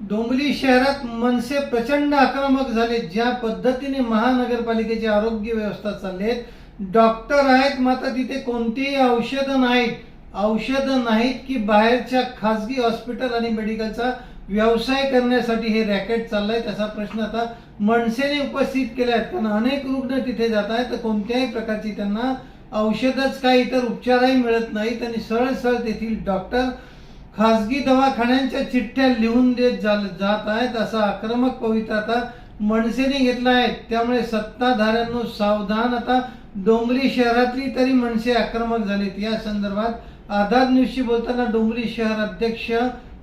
डोंबिवली शहरात मनसे प्रचंड आक्रमक झाले ज्या पद्धतीने महानगरपालिकेची आरोग्य व्यवस्था चालली आहे. डॉक्टर आहेत मात्र तिथे कोणतीही औषधं नाहीत. औषधं नाहीत की बाहेरच्या खासगी हॉस्पिटल आणि मेडिकलचा व्यवसाय करण्यासाठी हे रॅकेट चाललंय त्याचा प्रश्न आता मनसेने उपस्थित केला आहे. कारण अनेक रुग्ण तिथे जात आहेत तर कोणत्याही प्रकारची त्यांना औषधच काही इतर उपचारही मिळत नाहीत. आणि सरळ सरळ तेथील डॉक्टर खासगी दवाखान्यांच्या चिठ्ठ्या लिहून देत जात आहेत. असा आक्रमक पवित्र आता मनसेने घेतला आहे. त्यामुळे सत्ताधाऱ्यांनो सावधान. आता डोंगरी शहरातली तरी मनसे आक्रमक झालीत. या संदर्भात आधार न्यूजशी बोलताना डोंगरी शहर अध्यक्ष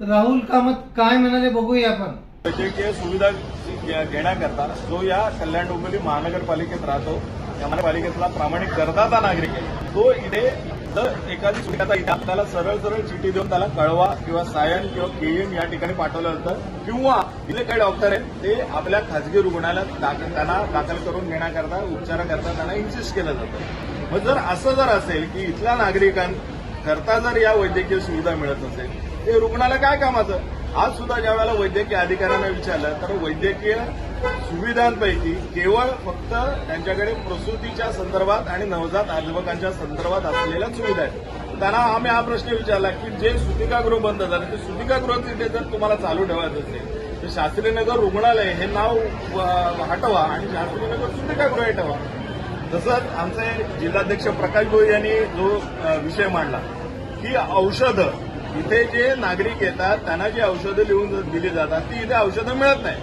राहुल कामत काय म्हणाले बघूया आपण. वैद्यकीय सुविधा घेण्याकरता जो या कल्याण डोंबिवली महानगरपालिकेत राहतो या महानगरपालिकेतला प्रामाणिक करदाता नागरिक आहे. तो इथे तर एखादी सुविधा इथे आपल्याला सरळ सरळ चिठी देऊन त्याला कळवा किंवा सायन किंवा केएम या ठिकाणी पाठवलं जातं. किंवा इथे काही डॉक्टर आहेत ते आपल्या खाजगी रुग्णालयात दाखल त्यांना दाखल करून घेण्याकरता उपचाराकरता त्यांना इन्सिस्ट केलं जातं. मग जर असं जर असेल की इथल्या नागरिकांकरता जर या वैद्यकीय सुविधा मिळत असेल ते रुग्णालय काय कामाचं? आज सुद्धा ज्या वेळेला वैद्यकीय अधिकाऱ्यांना विचारलं तर वैद्यकीय सुविधांपैकी केवळ फक्त त्यांच्याकडे प्रसूतीच्या संदर्भात आणि नवजात आजोबकांच्या संदर्भात असलेल्या सुविधा आहेत. त्यांना आम्ही हा प्रश्न विचारला की जे सुतिकागृह बंद झालं ते सुतिकागृह तिथे जर तुम्हाला चालू ठेवायचं असेल तर शास्त्रीनगर रुग्णालय हे नाव हटवा आणि शास्त्रीनगर सुतिकागृह ठेवा. तसंच आमचे जिल्हाध्यक्ष प्रकाश भोई यांनी जो विषय मांडला की औषधं इथे जे नागरिक येतात त्यांना जी औषधं लिहून दिली जातात ती इथे औषधं मिळत नाही.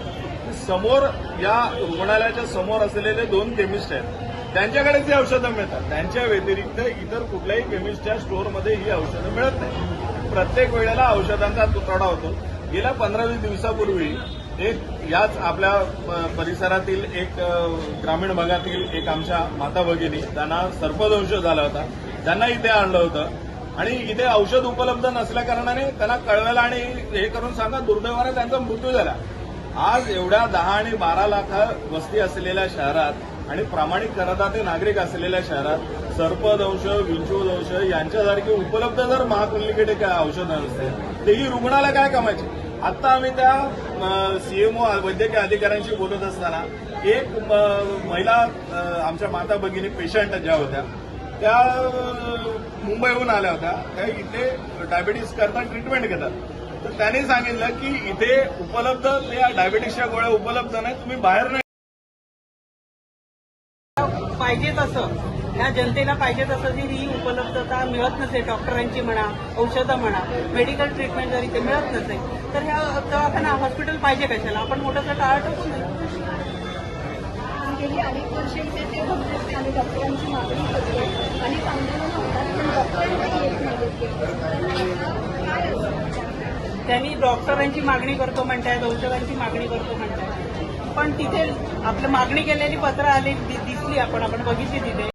समोर या रुग्णालयाच्या समोर असलेले दोन केमिस्ट आहेत. त्यांच्याकडे जी औषधं मिळतात त्यांच्या व्यतिरिक्त इतर कुठल्याही केमिस्टच्या स्टोअरमध्ये ही औषधं मिळत नाही. प्रत्येक वेळेला औषधांचा तुटवडा होतो. गेल्या पंधरा वीस दिवसापूर्वी एक याच आपल्या प- परिसरातील एक ग्रामीण भागातील एक आमच्या माता भगिनी त्यांना सर्पदंश झाला होता. त्यांना इथे आणलं होतं. आणि इथे औषध उपलब्ध नसल्या कारणाने त्यांना कळवायला आणि हे करून सांगा दुर्दैवाने त्यांचा मृत्यू झाला. आज एवढ्या दहा आणि बारा लाख वस्ती असलेल्या शहरात आणि प्रामाणिक करदाते नागरिक असलेल्या शहरात सर्पदंश विंचूदंश यांच्यासारखी उपलब्ध जर महापालिकेकडे काय औषधं नसते तेही रुग्णाला काय कामाची आता आम्ही त्या सीएमओ वैद्यकीय अधिकाऱ्यांशी बोलत असताना एक महिला आमच्या माता भगिनी पेशंट ज्या होत्या त्या मुंबईहून आल्या होत्या. त्या इथे डायबिटीस करता ट्रीटमेंट घेतात. तर त्यांनी सांगितलं की इथे उपलब्ध त्या डायबिटीसच्या गोळ्या उपलब्ध नाही तुम्ही बाहेर नाही पाहिजे तसं ह्या जनतेला पाहिजे तसं जी ही उपलब्धता मिळत नसे. डॉक्टरांची म्हणा औषधं म्हणा मेडिकल ट्रीटमेंट जर इथे मिळत नसेल तर ह्या दवाखाना हॉस्पिटल पाहिजे कशाला? आपण मोठं टाळत टाकू नये गेली अनेक वर्ष इथे ते होते आम्ही डॉक्टरांची मागणी करतो. आणि आंदोलन होतात पण डॉक्टरांना येत नाही त्यांनी डॉक्टरांची मागणी करतो म्हणतायत औषधांची मागणी करतो म्हणतायत पण तिथे आपलं मागणी केलेली पत्र आली दिसली आपण आपण बघितली तिथे.